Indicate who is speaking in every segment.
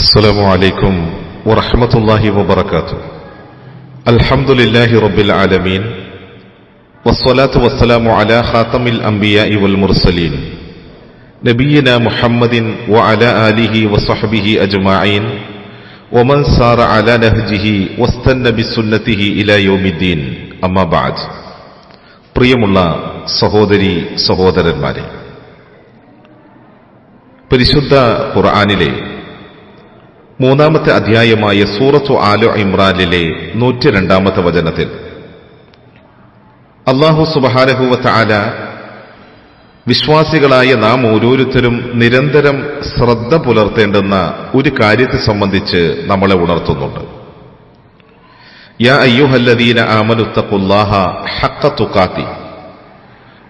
Speaker 1: السلام عليكم ورحمة الله وبركاته الحمد لله رب العالمين والصلاة والسلام على خاتم الأنبياء والمرسلين نبينا محمد وعلى آله وصحبه أجمعين ومن سار على نهجه واستنى بسنته إلى يوم الدين أما بعد പ്രിയമുള്ള സഹോദരി സഹോദരന്മാരെ പരിശുദ്ധ ഖുർആാനിലെ മൂന്നാമത്തെ അധ്യായമായ സൂറത്തു ആലു ഇമ്രാനിലെ നൂറ്റി രണ്ടാമത്തെ വചനത്തിൽ. അള്ളാഹു സുബഹാനഹുവത്ത് ആല വിശ്വാസികളായ നാം ഓരോരുത്തരും നിരന്തരം ശ്രദ്ധ പുലർത്തേണ്ടുന്ന ഒരു കാര്യത്തെ സംബന്ധിച്ച് നമ്മളെ ഉണർത്തുന്നുണ്ട്. യാ അയ്യുഹല്ലദീന ആമനുത്തഖുല്ലാഹ ഹഖ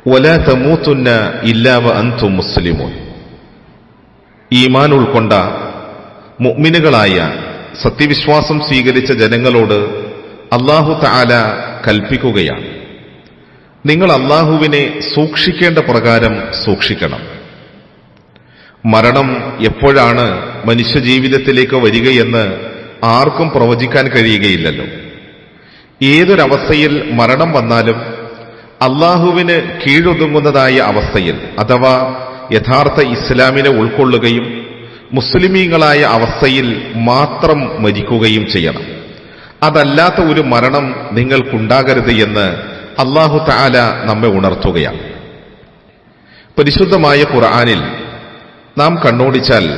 Speaker 1: വലാ തമൂതുന്ന ഇല്ലാ അൻതും മുസ്ലിമൂൻ. ഈമാൻ ഉൾക്കൊണ്ട മുഅ്മിനുകളായ സത്യവിശ്വാസം സ്വീകരിച്ച ജനങ്ങളോട് അള്ളാഹു തആല കൽപ്പിക്കുകയാണ്. നിങ്ങൾ അള്ളാഹുവിനെ സൂക്ഷിക്കേണ്ട പ്രകാരം സൂക്ഷിക്കണം. മരണം എപ്പോഴാണ് മനുഷ്യജീവിതത്തിലേക്ക് വരികയെന്ന് ആർക്കും പ്രവചിക്കാൻ കഴിയുകയില്ലല്ലോ. ഏതൊരവസ്ഥയിൽ മരണം വന്നാലും അള്ളാഹുവിന് കീഴൊതുങ്ങുന്നതായ അവസ്ഥയിൽ അഥവാ യഥാർത്ഥ ഇസ്ലാമിനെ ഉൾക്കൊള്ളുകയും മുസ്ലിമീങ്ങളായ അവസ്ഥയിൽ മാത്രം മരിക്കുകയും ചെയ്യണം. അതല്ലാത്ത ഒരു മരണം നിങ്ങൾക്കുണ്ടാകരുത് എന്ന് അള്ളാഹു താല നമ്മെ ഉണർത്തുകയാണ്. പരിശുദ്ധമായ ഖുർആാനിൽ നാം കണ്ണോടിച്ചാൽ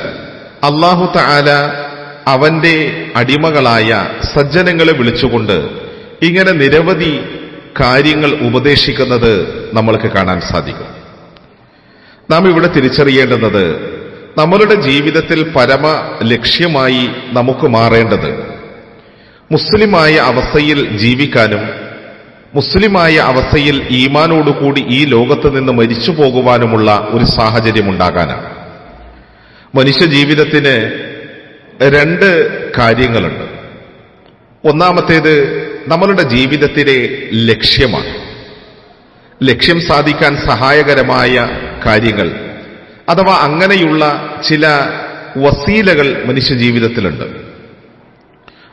Speaker 1: അള്ളാഹു താല അവന്റെ അടിമകളായ സജ്ജനങ്ങളെ വിളിച്ചുകൊണ്ട് ഇങ്ങനെ നിരവധി കാര്യങ്ങൾ ഉപദേശിക്കുന്നത് നമ്മൾക്ക് കാണാൻ സാധിക്കും. നാം ഇവിടെ തിരിച്ചറിയേണ്ടുന്നത് നമ്മളുടെ ജീവിതത്തിൽ പരമ ലക്ഷ്യമായി നമുക്ക് മാറേണ്ടത് മുസ്ലിമായ അവസ്ഥയിൽ ജീവിക്കാനും മുസ്ലിമായ അവസ്ഥയിൽ ഈമാനോടുകൂടി ഈ ലോകത്ത് നിന്ന് മരിച്ചു പോകുവാനുമുള്ള ഒരു സാഹചര്യം ഉണ്ടാകാനാണ്. മനുഷ്യ ജീവിതത്തിന് രണ്ട് കാര്യങ്ങളുണ്ട്. ഒന്നാമത്തേത് നമ്മളുടെ ജീവിതത്തിലെ ലക്ഷ്യമാണ്. ലക്ഷ്യം സാധിക്കാൻ സഹായകരമായ കാര്യങ്ങൾ അഥവാ അങ്ങനെയുള്ള ചില വസീലകൾ മനുഷ്യ ജീവിതത്തിലുണ്ട്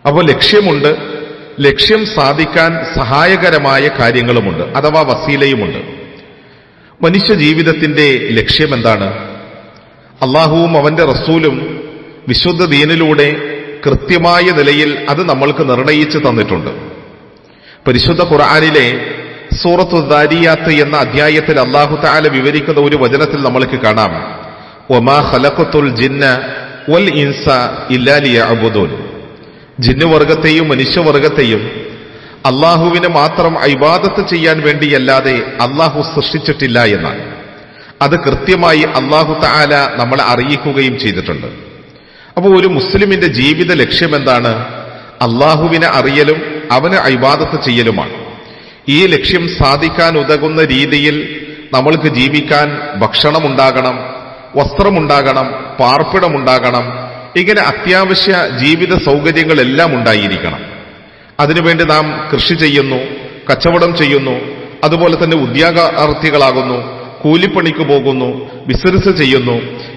Speaker 1: അപ്പോൾ ലക്ഷ്യമുണ്ട് ലക്ഷ്യം സാധിക്കാൻ സഹായകരമായ കാര്യങ്ങളുമുണ്ട് അഥവാ വസീലയുമുണ്ട്. മനുഷ്യ ജീവിതത്തിന്റെ ലക്ഷ്യം എന്താണ് അള്ളാഹുവും അവന്റെ റസൂലും വിശുദ്ധ ദീനിലൂടെ കൃത്യമായ നിലയിൽ അത് നമ്മൾക്ക് നിർണയിച്ചു തന്നിട്ടുണ്ട്. പരിശുദ്ധ ഖുർആാനിലെ സൂറത്തു ദാരിയാത്ത് എന്ന അധ്യായത്തിൽ അള്ളാഹു താല വിവരിക്കുന്ന ഒരു വചനത്തിൽ നമ്മൾക്ക് കാണാം. ഒമാ ജിന്ന വൽ ഇൻസ ഇല്ലാലിയ അബുദൂൻ ജിന്നുവർഗത്തെയും മനുഷ്യവർഗത്തെയും അള്ളാഹുവിന് മാത്രം ഐബാദത്ത് ചെയ്യാൻ വേണ്ടിയല്ലാതെ അള്ളാഹു സൃഷ്ടിച്ചിട്ടില്ല എന്നാണ്. അത് കൃത്യമായി അള്ളാഹു താല നമ്മളെ അറിയിക്കുകയും ചെയ്തിട്ടുണ്ട്. അപ്പോൾ ഒരു മുസ്ലിമിന്റെ ജീവിത ലക്ഷ്യം എന്താണ് അള്ളാഹുവിനെ അറിയലും അവന് ഐബാദത്ത് ചെയ്യലുമാണ്. ഈ ലക്ഷ്യം സാധിക്കാൻ ഉതകുന്ന രീതിയിൽ നമ്മൾക്ക് ജീവിക്കാൻ ഭക്ഷണമുണ്ടാകണം വസ്ത്രമുണ്ടാകണം പാർപ്പിടമുണ്ടാകണം ഇങ്ങനെ അത്യാവശ്യ ജീവിത സൗകര്യങ്ങളെല്ലാം ഉണ്ടായിരിക്കണം. അതിനുവേണ്ടി നാം കൃഷി ചെയ്യുന്നു കച്ചവടം ചെയ്യുന്നു അതുപോലെ തന്നെ ഉദ്യോഗാർത്ഥികളാകുന്നു കൂലിപ്പണിക്ക് പോകുന്നു ബിസിനസ് ചെയ്യുന്നു.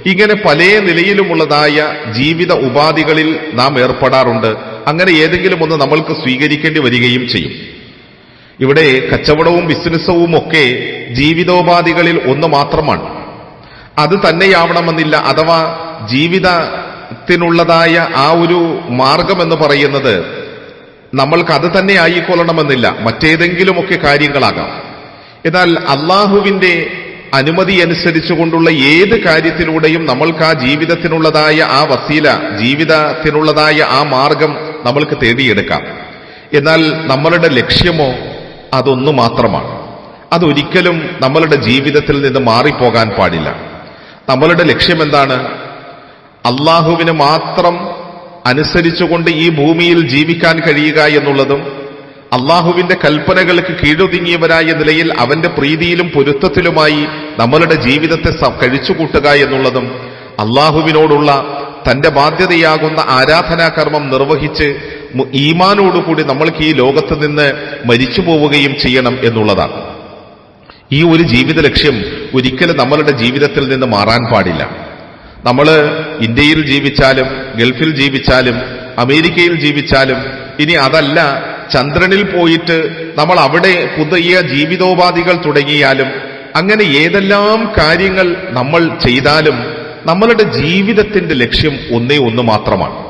Speaker 1: ഇങ്ങനെ പല നിലയിലുമുള്ളതായ ജീവിത ഉപാധികളിൽ നാം ഏർപ്പെടാറുണ്ട്. അങ്ങനെ ഏതെങ്കിലും ഒന്ന് നമ്മൾക്ക് സ്വീകരിക്കേണ്ടി വരികയും ചെയ്യും. ഇവിടെ കച്ചവടവും ബിസിനസ്സവും ഒക്കെ ജീവിതോപാധികളിൽ ഒന്ന് മാത്രമാണ്. അത് തന്നെയാവണമെന്നില്ല അഥവാ ജീവിതത്തിനുള്ളതായ ആ ഒരു മാർഗം എന്ന് പറയുന്നത് നമ്മൾക്ക് അത് തന്നെ ആയിക്കൊള്ളണമെന്നില്ല മറ്റേതെങ്കിലുമൊക്കെ കാര്യങ്ങളാകാം. എന്നാൽ അള്ളാഹുവിന്റെ അനുമതി അനുസരിച്ചുകൊണ്ടുള്ള ഏത് കാര്യത്തിലൂടെയും നമ്മൾക്ക് ആ ജീവിതത്തിനുള്ളതായ ആ വസീല ജീവിതത്തിനുള്ളതായ ആ മാർഗം നമ്മൾക്ക് തേടിയെടുക്കാം. എന്നാൽ നമ്മളുടെ ലക്ഷ്യമോ അതൊന്നു മാത്രമാണ്. അതൊരിക്കലും നമ്മളുടെ ജീവിതത്തിൽ നിന്ന് മാറിപ്പോകാൻ പാടില്ല. നമ്മളുടെ ലക്ഷ്യം എന്താണ് അള്ളാഹുവിന് മാത്രം അനുസരിച്ചുകൊണ്ട് ഈ ഭൂമിയിൽ ജീവിക്കാൻ കഴിയുക എന്നുള്ളതും അള്ളാഹുവിന്റെ കൽപ്പനകൾക്ക് കീഴൊതുങ്ങിയവരായ നിലയിൽ അവന്റെ പ്രീതിയിലും പൊരുത്തത്തിലുമായി നമ്മളുടെ ജീവിതത്തെ കഴിച്ചുകൂട്ടുക എന്നുള്ളതും അള്ളാഹുവിനോടുള്ള തന്റെ ബാധ്യതയാകുന്ന ആരാധനാകർമ്മം നിർവഹിച്ച് ഈമാനോടുകൂടി നമ്മൾക്ക് ഈ ലോകത്ത് നിന്ന് മരിച്ചു പോവുകയും ചെയ്യണം എന്നുള്ളതാണ്. ഈ ഒരു ജീവിത ലക്ഷ്യം ഒരിക്കലും നമ്മളുടെ ജീവിതത്തിൽ നിന്ന് മാറാൻ പാടില്ല. നമ്മൾ ഇന്ത്യയിൽ ജീവിച്ചാലും ഗൾഫിൽ ജീവിച്ചാലും അമേരിക്കയിൽ ജീവിച്ചാലും ഇനി അതല്ല ചന്ദ്രനിൽ പോയിട്ട് നമ്മൾ അവിടെ പുതിയ ജീവിതോപാധികൾ തുടങ്ങിയാലും അങ്ങനെ ഏതെല്ലാം കാര്യങ്ങൾ നമ്മൾ ചെയ്താലും നമ്മളുടെ ജീവിതത്തിന്റെ ലക്ഷ്യം ഒന്നേ ഒന്ന് മാത്രമാണ്.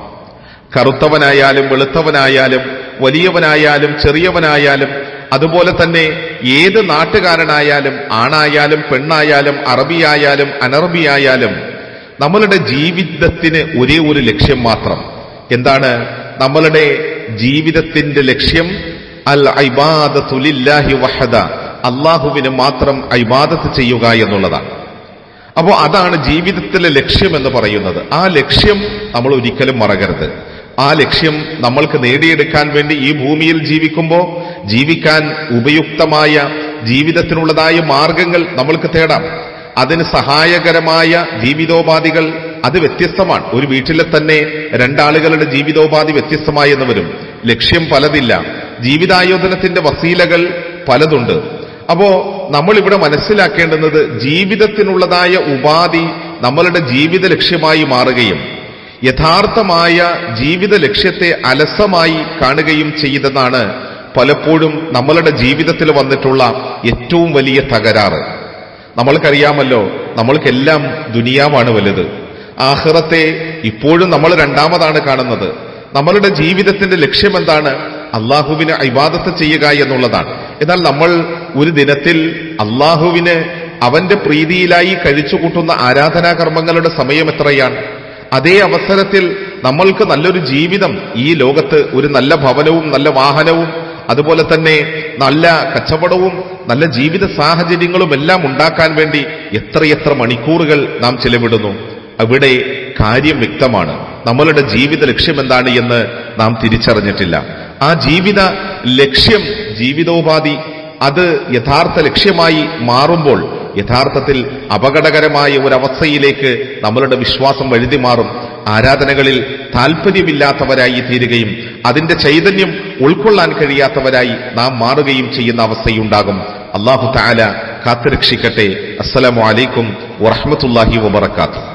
Speaker 1: കറുത്തവനായാലും വെളുത്തവനായാലും വലിയവനായാലും ചെറിയവനായാലും അതുപോലെ തന്നെ ഏത് നാട്ടുകാരനായാലും ആണായാലും പെണ്ണായാലും അറബിയായാലും അനറബിയായാലും നമ്മളുടെ ജീവിതത്തിന് ഒരേ ഒരു ലക്ഷ്യം മാത്രം. എന്താണ്? നമ്മളുടെ ജീവിതത്തിന്റെ ലക്ഷ്യം അൽ ഐബാദത്തുലില്ലാഹി വഹദ. അള്ളാഹുവിന് മാത്രം ഐബാദത്ത് ചെയ്യുക എന്നുള്ളതാണ്. അപ്പോൾ അതാണ് ജീവിതത്തിലെ ലക്ഷ്യം എന്ന് പറയുന്നത്. ആ ലക്ഷ്യം നമ്മൾ ഒരിക്കലും മറകരുത് ആ ലക്ഷ്യം നമ്മൾക്ക് നേടിയെടുക്കാൻ വേണ്ടി ഈ ഭൂമിയിൽ ജീവിക്കുമ്പോൾ ജീവിക്കാൻ ഉപയുക്തമായ ജീവിതത്തിനുള്ളതായ മാർഗങ്ങൾ നമ്മൾക്ക് തേടാം. അതിന് സഹായകരമായ ജീവിതോപാധികൾ അത് വ്യത്യസ്തമാണ്. ഒരു വീട്ടിലെ തന്നെ രണ്ടാളുകളുടെ ജീവിതോപാധി വ്യത്യസ്തമായെന്ന് വരും ലക്ഷ്യം പലതില്ല. ജീവിതായോധനത്തിന്റെ വസീലകൾ പലതുണ്ട്. അപ്പോ നമ്മൾ ഇവിടെ മനസ്സിലാക്കേണ്ടുന്നത് ജീവിതത്തിനുള്ളതായ ഉപാധി നമ്മളുടെ ജീവിത ലക്ഷ്യമായി മാറുകയും യഥാർത്ഥമായ ജീവിത ലക്ഷ്യത്തെ അലസമായി കാണുകയും ചെയ്തെന്നാണ് പലപ്പോഴും നമ്മളുടെ ജീവിതത്തിൽ വന്നിട്ടുള്ള ഏറ്റവും വലിയ തകരാറ്. നമ്മൾക്കറിയാമല്ലോ നമ്മൾക്കെല്ലാം ദുനിയാവാണ് വലുത്. ആഹ്റത്തെ ഇപ്പോഴും നമ്മൾ രണ്ടാമതാണ് കാണുന്നത്. നമ്മളുടെ ജീവിതത്തിന്റെ ലക്ഷ്യം എന്താണ്? അള്ളാഹുവിന് അഭിവാദത്ത് ചെയ്യുക എന്നുള്ളതാണ്. എന്നാൽ നമ്മൾ ഒരു ദിനത്തിൽ അള്ളാഹുവിന് അവന്റെ പ്രീതിയിലായി കഴിച്ചുകൂട്ടുന്ന ആരാധനാകർമ്മങ്ങളുടെ സമയം എത്രയാണ്? അതേ അവസരത്തിൽ നമ്മൾക്ക് നല്ലൊരു ജീവിതം ഈ ലോകത്ത് ഒരു നല്ല ഭവനവും നല്ല വാഹനവും അതുപോലെ തന്നെ നല്ല കച്ചവടവും നല്ല ജീവിത സാഹചര്യങ്ങളും എല്ലാം ഉണ്ടാക്കാൻ വേണ്ടി എത്രയെത്ര മണിക്കൂറുകൾ നാം ചെലവിടുന്നു. അവിടെ കാര്യം വ്യക്തമാണ്. നമ്മളുടെ ജീവിത ലക്ഷ്യം എന്താണ് എന്ന് നാം തിരിച്ചറിഞ്ഞിട്ടില്ല. ആ ജീവിത ലക്ഷ്യം ജീവിതോപാധി അത് യഥാർത്ഥ ലക്ഷ്യമായി മാറുമ്പോൾ യഥാർത്ഥത്തിൽ അപകടകരമായ ഒരവസ്ഥയിലേക്ക് നമ്മളുടെ വിശ്വാസം വഴുതി മാറും ആരാധനകളിൽ താല്പര്യമില്ലാത്തവരായി തീരുകയും അതിന്റെ ചൈതന്യം ഉൾക്കൊള്ളാൻ കഴിയാത്തവരായി നാം മാറുകയും ചെയ്യുന്ന അവസ്ഥയുണ്ടാകും. അള്ളാഹു താല കാത്തുരക്ഷിക്കട്ടെ. അസ്സലാമു അലൈക്കും വറഹമത്തല്ലാഹി വബർക്കാത്തു